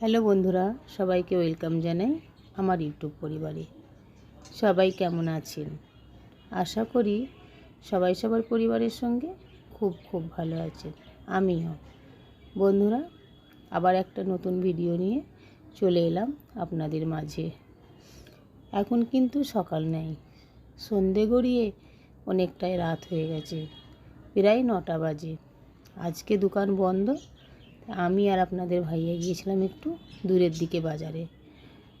Hello বন্ধুরা, সবাইকে welcome জানাই আমার ইউটিউব পরিবারে। সবাই কেমন আছেন? আশা করি সবাই সবার পরিবারের সঙ্গে খুব খুব ভালো আছেন। আমিও। বন্ধুরা, আবার একটা নতুন ভিডিও নিয়ে চলে এলাম আপনাদের মাঝে। এখন কিন্তু সকাল নেই। সন্ধে গড়িয়ে অনেকটাই রাত হয়ে গেছে। প্রায় নটা বাজে। আজকে দোকান বন্ধ আমি আর আপনাদের ভাইয়া গিয়েছিলাম একটু দূরের দিকে বাজারে।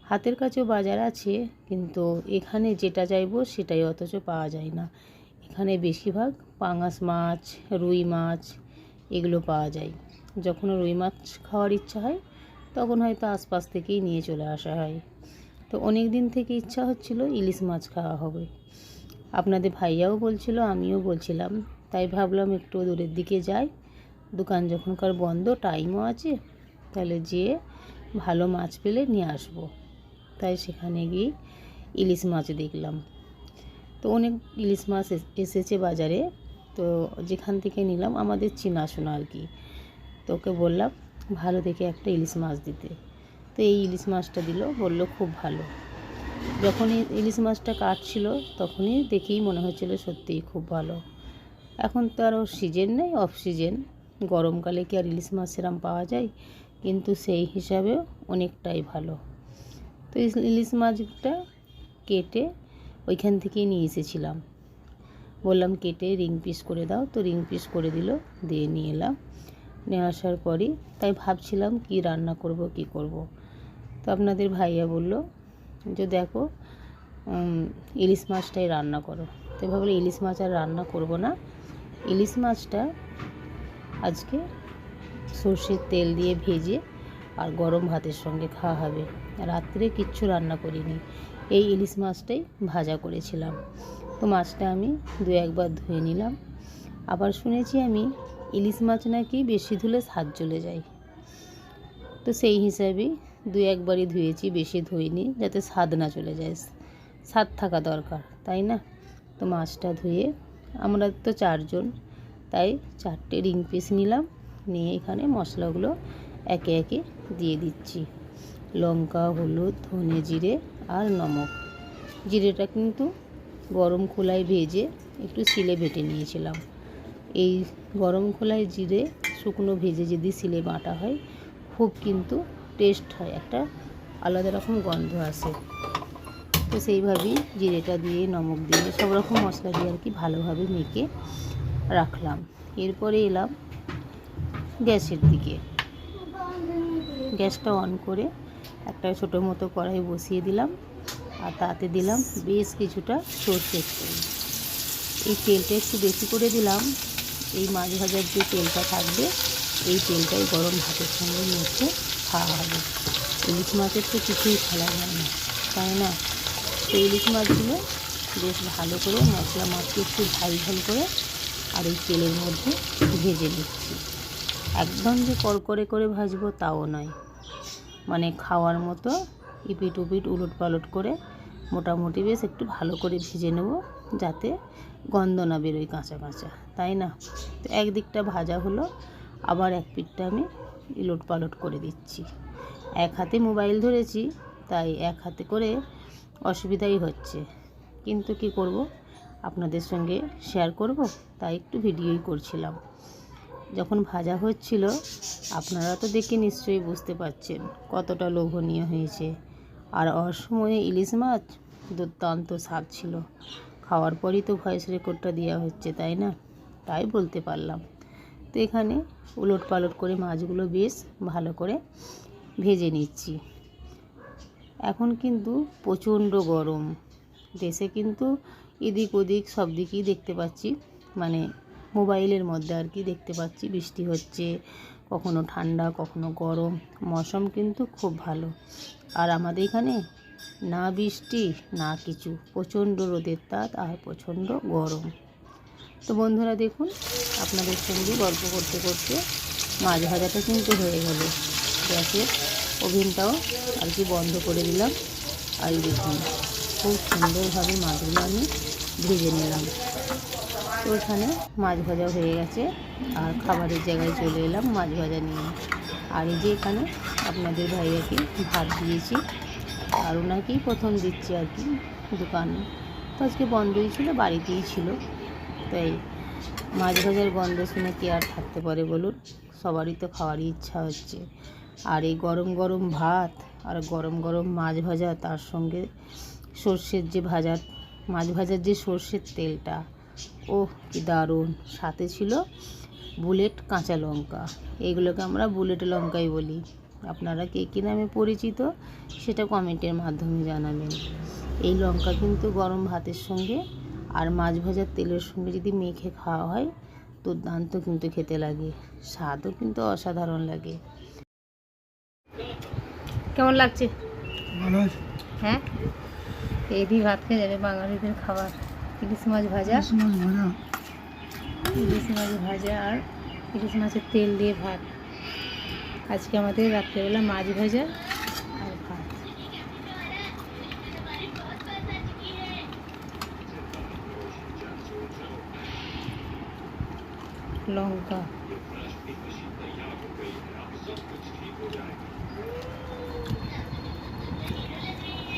হাতের কাছেও বাজার আছে, কিন্তু এখানে যেটা চাইব সেটাই অথচ পাওয়া যায় না। এখানে বেশিরভাগ পাঙাশ মাছ, রুই মাছ এগুলো পাওয়া যায়। যখন রুই মাছ খাওয়ার ইচ্ছা হয়, তখন হয়তো আশপাশ থেকেই নিয়ে চলে আসা হয়। তো অনেক দিন থেকে ইচ্ছা হচ্ছিল ইলিশ মাছ খাওয়া হবে। আপনাদের ভাইয়াও বলছিল, আমিও বলছিলাম, তাই ভাবলাম একটু দূরের দিকে যাই। দোকান যখনকার বন্ধ টাইমও আছে, তাহলে যেয়ে ভালো মাছ পেলে নিয়ে আসব। তাই সেখানে গিয়ে ইলিশ মাছ দেখলাম। তো অনেক ইলিশ মাছ এস- এসেছে বাজারে। তো যেখান থেকে নিলাম, আমাদের চেনাশোনা আর কি। তো ওকে বললাম, ভালো দেখে একটা ইলিশ মাছ দিতে। তো এই ইলিশ মাছটা দিল, বলল, খুব ভালো। যখনই ইলিশ মাছটা কাটছিল, তখনই দেখেই মনে হচ্ছিল সত্যিই খুব ভালো। এখন তো আরও সিজন নেই অফ সিজন গরমকালে কি আর ইলিশ মাছ সেরম পাওয়া যায়? কিন্তু সেই হিসাবে অনেকটাই ভালো। তো ইলিশ মাছটা কেটে ওইখান থেকেই নিয়ে এসেছিলাম। বললাম, কেটে রিং পিস করে দাও। তো রিং পিস করে দিল, দিয়ে নিয়ে এলাম। নিয়ে আসার পরই তাই ভাবছিলাম, কি রান্না করব, কি করব? তো আপনাদের ভাইয়া বলল, যে দেখো ইলিশ মাছটাই রান্না করো। তো ভাবলো ইলিশ মাছ আর রান্না করব না। ইলিশ মাছটা আজকে সর্ষের তেল দিয়ে ভেজে আর গরম ভাতের সঙ্গে খাওয়া হবে। রাত্রে কিচ্ছু রান্না করিনি। এই ইলিশ মাছটাই ভাজা করেছিলাম। তো মাছটা আমি দু একবার ধুয়ে নিলাম। আবার শুনেছি আমি ইলিশ মাছ নাকি বেশি ধুলে স্বাদ চলে যায়। তো সেই হিসাবেই দু একবারই ধুয়েছি, বেশি ধুইনি, যাতে স্বাদ না চলে যায়। স্বাদ থাকা দরকার, তাই না? তো মাছটা ধুয়ে আমরা তো চারজন তাই চারটে রিং পিস নিলাম। নিয়ে এখানে মশলাগুলো একে একে দিয়ে দিচ্ছি। লঙ্কা, হলুদ, ধনে জিরে আর নমক। জিরেটা কিন্তু গরম খোলায় ভেজে একটু শিলে বেটে নিয়েছিলাম। এই গরম খোলায় জিরে, শুকনো ভেজে যদি শিলে বাটা হয়, খুব কিন্তু টেস্ট হয়, একটা আলাদা রকম গন্ধ আসে। তো সেইভাবেই জিরেটা দিয়ে, নমক দিয়ে সব রকম মশলা দিয়ে আর কি ভালোভাবে মেখে রাখলাম। এরপরে এলাম গ্যাসের দিকে। গ্যাসটা অন করে একটা ছোটো মতো কড়াই বসিয়ে দিলাম আর তাতে দিলাম বেশ কিছুটা সর্ষের তেল। এই তেলটা একটু বেশি করে দিলাম। এই মাছ ভাজার যে তেলটা থাকবে, এই তেলটাই গরম ভাতের সঙ্গে মেখে খাওয়া হবে। ইলিশ মাছের তো কিছুই ফেলা যায় না, তাই না? তো ইলিশ মাছগুলো বেশ ভালো করে মশলা মাছকে একটু ঝাল ঝাল করে আর এই তেলের মধ্যে ভেজে নিচ্ছি। একদম যে কড়কড়ে করে ভাজবো তাও নয়। মানে খাওয়ার মতো ইপিট উপিট উলট পালট করে মোটামুটি বেশ একটু ভালো করে ভেজে নেব, যাতে গন্ধ না বেরোয় কাঁচা কাঁচা, তাই না? তো একদিকটা ভাজা হলো, আবার এক পিঠটা আমি ইলট পালট করে দিচ্ছি। এক হাতে মোবাইল ধরেছি, তাই এক হাতে করে অসুবিধাই হচ্ছে। কিন্তু কি করব? আপনাদের সঙ্গে শেয়ার করব, তাই একটু ভিডিওই করছিলাম। যখন ভাজা হচ্ছিল, আপনারা তো দেখে নিশ্চয়ই বুঝতে পারছেন কতটা লোভনীয় হয়েছে। আর অসময়ে ইলিশ মাছ দুর্দান্ত স্বাদ ছিল। খাওয়ার পরই তো ভয়েস রেকর্ডটা দেওয়া হচ্ছে, তাই না? তাই বলতে পারলাম। তো এখানে উলট পালট করে মাছগুলো বেশ ভালো করে ভেজে নিচ্ছি। এখন কিন্তু প্রচণ্ড গরম। দেশে কিন্তু এদিক ওদিক সব দিকেই দেখতে পাচ্ছি। মানে মোবাইলের মধ্যে আর কি দেখতে পাচ্ছি। বৃষ্টি হচ্ছে, কখনো ঠান্ডা, কখনো গরম, মৌসুম কিন্তু খুব ভালো। আর আমাদের এখানে না বৃষ্টি, না কিছু। প্রচণ্ড রোদের তাপ আর প্রচণ্ড গরম। তো বন্ধুরা দেখুন, আপনাদের সঙ্গে গল্প করতে করতে মাছ ভাজাটা কিন্তু হয়ে গেল। গ্যাসের ওভেনটাও আর কি বন্ধ করে দিলাম। আর দেখুন, খুব সুন্দরভাবে মাছগুলো আমি ভেজে নিলাম। তো এখানে মাছ ভাজা হয়ে গেছে। আর খাবারের জায়গায় চলে এলাম মাছ ভাজা নিয়ে। আর এই যে এখানে আপনাদের ভাইয়াকে ভাত দিয়েছি। আর ওনাকেই প্রথম দিচ্ছি আর কি দোকানে। তো আজকে বন্ধই ছিল, বাড়িতেই ছিল। তাই মাছ ভাজার গন্ধ শুনে কি আর থাকতে পারে বলুন? সবারই তো খাওয়ারই ইচ্ছা হচ্ছে। আর এই গরম গরম ভাত আর গরম গরম মাছ ভাজা, তার সঙ্গে সর্ষের যে ভাজা মাছ ভাজার যে সর্ষের তেলটা ওহ কি দারুণ। সাথে ছিল বুলেট কাঁচা লঙ্কা। এইগুলোকে আমরা বুলেট লঙ্কাই বলি। আপনারা কে কী নামে পরিচিত সেটা কমেন্টের মাধ্যমে জানাবেন। এই লঙ্কা কিন্তু গরম ভাতের সঙ্গে আর মাছ ভাজার তেলের সঙ্গে যদি মেখে খাওয়া হয় দুর্দান্ত কিন্তু খেতে লাগে। স্বাদও কিন্তু অসাধারণ লাগে। কেমন লাগছে? হ্যাঁ? এই দিয়ে ভাত খেয়ে যাবে বাঙালিদের খাবার। ইলিশ মাছ ভাজা। ইলিশ মাছ ভাজা। ইলিশ মাছ ভাজা আর ইলিশ মাছের তেল দিয়ে ভাত। আজকে আমাদের রাত্রেবেলা মাছ ভাজা আর ভাত। লঙ্কা।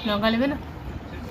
লঙ্কা নেবে না?